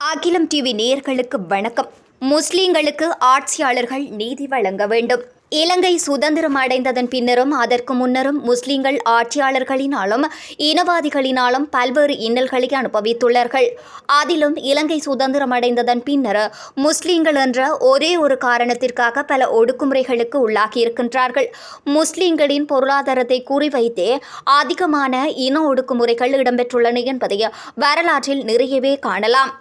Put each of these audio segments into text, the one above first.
அகிலம் டிவி நேயர்களுக்கு வணக்கம். முஸ்லீம்களுக்கு ஆட்சியாளர்கள் நீதி வழங்க வேண்டும். இலங்கை சுதந்திரம் அடைந்ததன் பின்னரும் அதற்கு முன்னரும் முஸ்லிம்கள் ஆட்சியாளர்களினாலும் இனவாதிகளினாலும் பல்வேறு இன்னல்களை அனுபவித்துள்ளார்கள். அதிலும் இலங்கை சுதந்திரம் அடைந்ததன் பின்னர் முஸ்லிம்கள் என்ற ஒரே ஒரு காரணத்திற்காக பல ஒடுக்குமுறைகளுக்கு உள்ளாகியிருக்கின்றார்கள். முஸ்லிம்களின் பொருளாதாரத்தை குறிவைத்தே அதிகமான இன ஒடுக்குமுறைகள் இடம்பெற்றுள்ளன என்பதை வரலாற்றில் நிறையவே காணலாம்.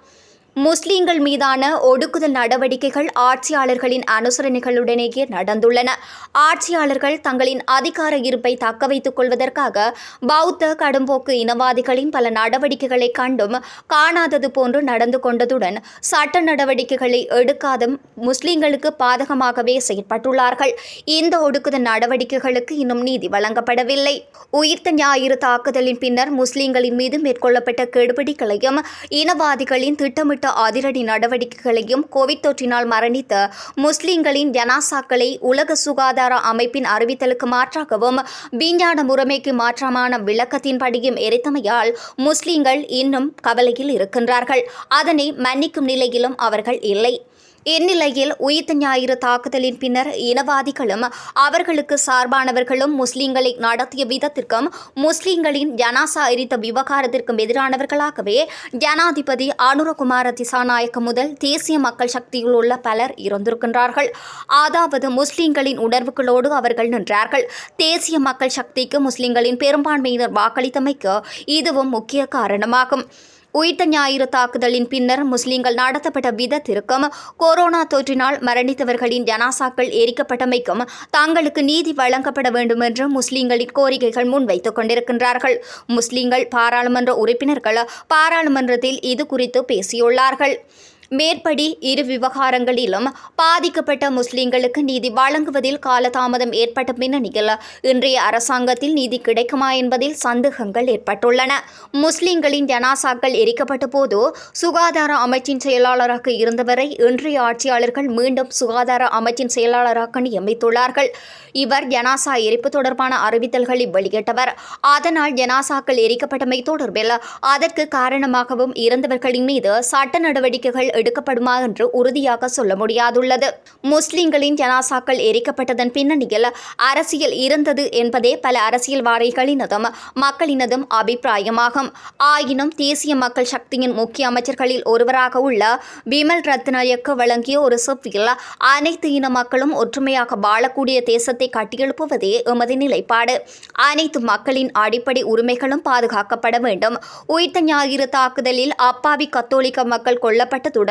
முஸ்லிம்கள் மீதான ஒடுக்குதல் நடவடிக்கைகள் ஆட்சியாளர்களின் அனுசரணைகளுடனேயே நடந்துள்ளன. ஆட்சியாளர்கள் தங்களின் அதிகார இருப்பை தக்க வைத்துக் கொள்வதற்காக பௌத்த கடும்போக்கு இனவாதிகளின் பல நடவடிக்கைகளை கண்டும் காணாதது போன்று நடந்து கொண்டதுடன் சட்ட நடவடிக்கைகளை எடுக்காதும் முஸ்லிம்களுக்கு பாதகமாகவே செயற்பட்டுள்ளார்கள். இந்த ஒடுக்குதல் நடவடிக்கைகளுக்கு இன்னும் நீதி வழங்கப்படவில்லை. உயிர்த்த ஞாயிறு தாக்குதலின் பின்னர் முஸ்லிம்களின் மீது மேற்கொள்ளப்பட்ட கெடுபிடிகளையும் இனவாதிகளின் திட்டமிட்ட அதிரடி நடவடிக்கைகளையும் கோவிட் தொற்றினால் மரணித்த முஸ்லிம்களின் ஜனாசாக்களை உலக சுகாதார அமைப்பின் அறிவித்தலுக்கு மாற்றாகவும் விஞ்ஞான முறைமைக்கு மாற்றமான விளக்கத்தின்படியும் எரித்தமையால் முஸ்லிம்கள் இன்னும் கவலையில் இருக்கின்றார்கள். அதனை மன்னிக்கும் நிலையிலும் அவர்கள் இல்லை. இந்நிலையில் உயிர்த்த ஞாயிறு தாக்குதலின் பின்னர் இனவாதிகளும் அவர்களுக்கு சார்பானவர்களும் முஸ்லிம்களை நடத்திய விதத்திற்கும் முஸ்லிம்களின் ஜனாசா எரித்த விவகாரத்திற்கும் எதிரானவர்களாகவே ஜனாதிபதி அனுரகுமார திசாநாயக்க முதல் தேசிய மக்கள் சக்தியில் உள்ள பலர் இருந்திருக்கின்றார்கள் அதாவது முஸ்லிம்களின் உணர்வுகளோடு அவர்கள் நின்றார்கள். தேசிய மக்கள் சக்திக்கு முஸ்லிம்களின் பெரும்பான்மையினர் வாக்களித்தமைக்கு இதுவும் முக்கிய காரணமாகும். உயிர்த்த ஞாயிறு தாக்குதலின் பின்னர் முஸ்லிம்கள் நடத்தப்பட்ட விதத்திற்கும் கொரோனா தொற்றினால் மரணித்தவர்களின் ஜனாசாக்கள் எரிக்கப்பட்டமைக்கும் தங்களுக்கு நீதி வழங்கப்பட வேண்டும் என்று முஸ்லிம்களின் கோரிக்கைகள் முன்வைத்துக் கொண்டிருக்கின்றார்கள். முஸ்லிம்கள் பாராளுமன்ற உறுப்பினர்கள் பாராளுமன்றத்தில் இது குறித்து பேசியுள்ளார்கள். மேற்படி இரு விவகாரங்களிலும் பாதிக்கப்பட்ட முஸ்லிம்களுக்கு நீதி வழங்குவதில் காலதாமதம் ஏற்பட்ட பின்னணியில் இன்றைய அரசாங்கத்தில் நீதி கிடைக்குமா என்பதில் சந்தேகங்கள் ஏற்பட்டுள்ளன. முஸ்லிம்களின் ஜனாசாக்கள் எரிக்கப்பட்ட போது சுகாதார அமைச்சின் செயலாளராக இருந்தவரை இன்றைய ஆட்சியாளர்கள் மீண்டும் சுகாதார அமைச்சின் செயலாளராக நியமித்துள்ளார்கள். இவர் ஜனாசா எரிப்பு தொடர்பான அறிவித்தல்களை வெளியிட்டவர். அதனால் ஜனாசாக்கள் எரிக்கப்பட்டமை தொடர்பில் அதற்கு காரணமாகவும் இருந்தவர்களின் மீது சட்ட நடவடிக்கைகள் எடுக்கப்படுமா என்று உறுதியாக சொல்ல முடியாதுள்ளது. முஸ்லிம்களின் ஜனாசாக்கள் எரிக்கப்பட்டதன் பின்னணியில் அரசியல் இருந்தது என்பதே பல அரசியல்வாதிகளினதும் மக்களினதும் அபிப்பிராயமாகும். ஆயினும் தேசிய மக்கள் சக்தியின் முக்கிய அமைச்சர்களில் ஒருவராக உள்ள விமல் ரத்நாயக்கு வழங்கிய ஒரு செவ்வியில் அனைத்து இன மக்களும் ஒற்றுமையாக வாழக்கூடிய தேசத்தை கட்டியெழுப்புவதே எமது நிலைப்பாடு. அனைத்து மக்களின் அடிப்படை உரிமைகளும் பாதுகாக்கப்பட வேண்டும். உயிர்த்த ஞாயிறு தாக்குதலில் அப்பாவி கத்தோலிக்க மக்கள் கொல்லப்பட்டதுடன்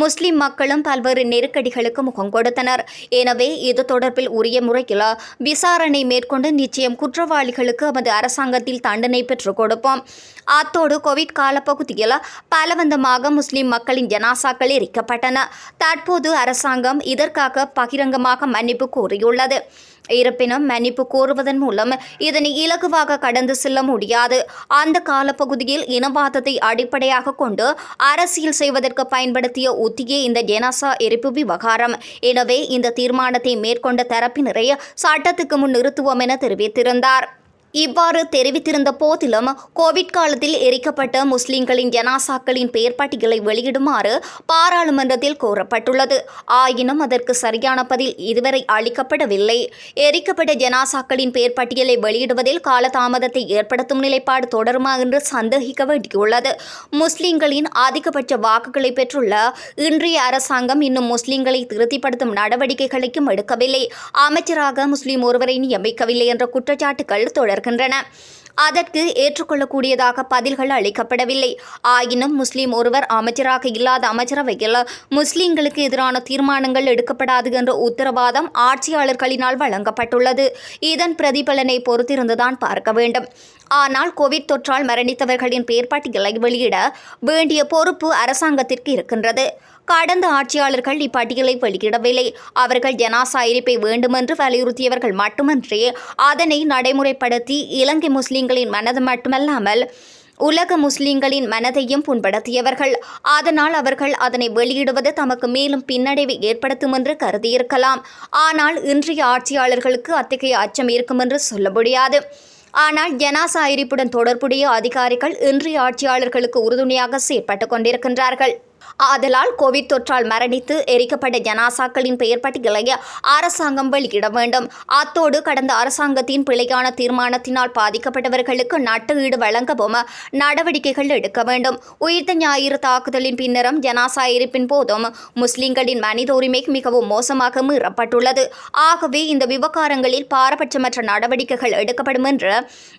முஸ்லிம் மக்களும் பல்வேறு நெருக்கடிகளுக்கு முகம் கொடுத்தனர். எனவே இது தொடர்பில் உரிய முறையில் விசாரணை மேற்கொண்டு நிச்சயம் குற்றவாளிகளுக்கு எமது அரசாங்கத்தில் தண்டனை பெற்றுக் கொடுப்போம். அத்தோடு கோவிட் காலப்பகுதியில் பலவந்தமாக முஸ்லிம் மக்களின் ஜனாசாக்கள் எரிக்கப்பட்டன. தற்போது அரசாங்கம் இதற்காக பகிரங்கமாக மன்னிப்பு கோரியுள்ளது. இருப்பினும் மன்னிப்பு கோருவதன் மூலம் இதனை இலகுவாக கடந்து செல்ல முடியாது. அந்த காலப்பகுதியில் இனவாதத்தை அடிப்படையாக கொண்டு அரசியல் செய்வதற்கு பயன்படுத்திய உத்தியே இந்த ஜெனாசா எரிப்பு விவகாரம். எனவே இந்த தீர்மானத்தை மேற்கொண்ட தரப்பினரை சட்டத்துக்கு முன் நிறுத்துவோம் என தெரிவித்திருந்தார். இவ்வாறு தெரிவித்திருந்த போதிலும் கோவிட் காலத்தில் எரிக்கப்பட்ட முஸ்லிம்களின் ஜனாசாக்களின் பெயர் பட்டியலை வெளியிடுமாறு பாராளுமன்றத்தில் கோரப்பட்டுள்ளது. ஆயினும் அதற்கு சரியான பதில் இதுவரை அளிக்கப்படவில்லை. எரிக்கப்பட்ட ஜனாசாக்களின் பெயர் பட்டியலை வெளியிடுவதில் காலதாமதத்தை ஏற்படுத்தும் நிலைப்பாடு தொடருமா என்று சந்தேகிக்க வேண்டியுள்ளது. முஸ்லிம்களின் அதிகபட்ச வாக்குகளை பெற்றுள்ள இன்றைய அரசாங்கம் இன்னும் முஸ்லிம்களை திருப்திப்படுத்தும் நடவடிக்கைகளையும் எடுக்கவில்லை. அமைச்சராக முஸ்லிம் ஒருவரை நியமிக்கவில்லை என்ற குற்றச்சாட்டுகள் தொடர் வருகின்றன அதற்கு ஏற்றுக்கொள்ளக்கூடியதாக பதில்கள் அளிக்கப்படவில்லை. ஆயினும் முஸ்லீம் ஒருவர் அமைச்சராக இல்லாத அமைச்சரவையில் முஸ்லீம்களுக்கு எதிரான தீர்மானங்கள் எடுக்கப்படாது என்ற உத்தரவாதம் ஆட்சியாளர்களினால் வழங்கப்பட்டுள்ளது. இதன் பிரதிபலனை பொறுத்திருந்துதான் பார்க்க வேண்டும். ஆனால் கோவிட் தொற்றால் மரணித்தவர்களின் பெயர் வெளியிட வேண்டிய பொறுப்பு அரசாங்கத்திற்கு இருக்கின்றது. கடந்த ஆட்சியாளர்கள் இப்பட்டியலை வெளியிடவில்லை. அவர்கள் ஜனாசா எரிப்பை வேண்டுமென்று வலியுறுத்தியவர்கள் மட்டுமன்றி அதனை நடைமுறைப்படுத்தி இலங்கை முஸ்லிம்களின் மனது மட்டுமல்லாமல் உலக முஸ்லிம்களின் மனதையும் புண்படுத்தியவர்கள். அதனால் அவர்கள் அதனை வெளியிடுவது தமக்கு மேலும் பின்னடைவை ஏற்படுத்தும் என்று கருதியிருக்கலாம். ஆனால் இன்றைய ஆட்சியாளர்களுக்கு அத்தகைய அச்சம் இருக்கும் என்று சொல்ல முடியாது. ஆனால் ஜனாசா எரிப்புடன் தொடர்புடைய அதிகாரிகள் இன்றைய ஆட்சியாளர்களுக்கு உறுதுணையாக செயற்பட்டு கொண்டிருக்கின்றார்கள். ஆதலால் கோவிட் தொற்றால் மரணித்து எரிக்கப்பட்ட ஜனாசாக்களின் பெயர் பட்டியலை அரசாங்கம் வெளியிட வேண்டும். அத்தோடு கடந்த அரசாங்கத்தின் பிழையான தீர்மானத்தினால் பாதிக்கப்பட்டவர்களுக்கு நட்டு வழங்கவும் நடவடிக்கைகள் எடுக்க வேண்டும். உயிர்த்த ஞாயிறு தாக்குதலின் பின்னரும் ஜனாசா இருப்பின் போதும் முஸ்லிம்களின் மனித உரிமை மிகவும் மோசமாக மீறப்பட்டுள்ளது. ஆகவே இந்த விவகாரங்களில் பாரபட்சமற்ற நடவடிக்கைகள் எடுக்கப்படும் என்று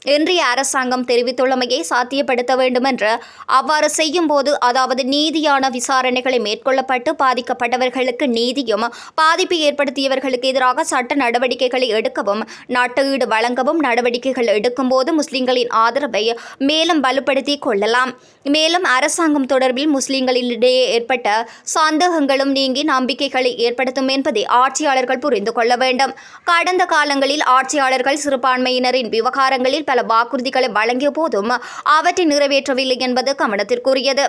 இன்றைய அரசாங்கம் தெரிவித்துள்ளமையை சாத்தியப்படுத்த வேண்டும் என்று அவ்வாறு செய்யும் போது அதாவது நீதியான விசாரணைகளை மேற்கொள்ளப்பட்டு பாதிக்கப்பட்டவர்களுக்கு நீதியும் பாதிப்பு ஏற்படுத்தியவர்களுக்கு எதிராக சட்ட நடவடிக்கைகளை எடுக்கவும் நாட்டீடு வழங்கவும் நடவடிக்கைகள் எடுக்கும்போது முஸ்லிம்களின் ஆதரவை மேலும் வலுப்படுத்தி கொள்ளலாம். மேலும் அரசாங்கம் தொடர்பில் முஸ்லிம்களிடையே ஏற்பட்ட சந்தேகங்களும் நீங்கி நம்பிக்கைகளை ஏற்படுத்தும் என்பதை ஆட்சியாளர்கள் புரிந்து கொள்ள வேண்டும். கடந்த காலங்களில் ஆட்சியாளர்கள் சிறுபான்மையினரின் விவகாரங்களில் பல வாக்குறுதிகளை வழங்கிய போதும் அவற்றை நிறைவேற்றவில்லை என்பது கவனத்திற்குரியது.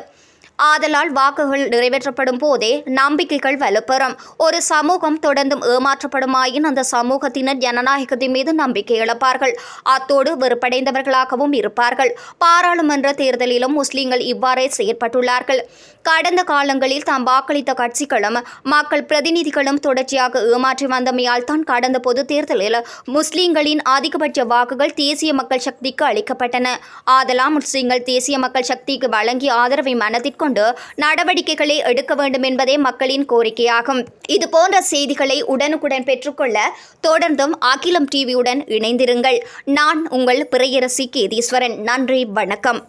ஆதலால் வாக்குகள் நிறைவேற்றப்படும் போதே நம்பிக்கைகள் வலுப்பெறும். ஒரு சமூகம் தொடர்ந்தும் ஏமாற்றப்படுமாயின் அந்த சமூகத்தினர் ஜனநாயகத்தின் மீது நம்பிக்கை இழப்பார்கள். அத்தோடு வெறுப்படைந்தவர்களாகவும் இருப்பார்கள். பாராளுமன்ற தேர்தலிலும் முஸ்லிம்கள் இவ்வாறே செயற்பட்டுள்ளார்கள். கடந்த காலங்களில் தாம் வாக்களித்த கட்சிகளும் மக்கள் பிரதிநிதிகளும் தொடர்ச்சியாக ஏமாற்றி வந்தமையால் தான் கடந்த பொது தேர்தலில் முஸ்லிம்களின் அதிகபட்ச வாக்குகள் தேசிய மக்கள் சக்திக்கு அளிக்கப்பட்டன. ஆதலாம் முஸ்லிம்கள் தேசிய மக்கள் சக்திக்கு வழங்கிய ஆதரவை மனதிற்கு கொண்டு நடவடிக்கைகளை எடுக்க வேண்டும் என்பதே மக்களின் கோரிக்கையாகும். இது போன்ற செய்திகளை உடனுக்குடன் பெற்றுக்கொள்ள தொடர்ந்தும் அகிலம் டிவியுடன் இணைந்திருங்கள். நான் உங்கள் பிறையரசி கேதீஸ்வரன். நன்றி வணக்கம்.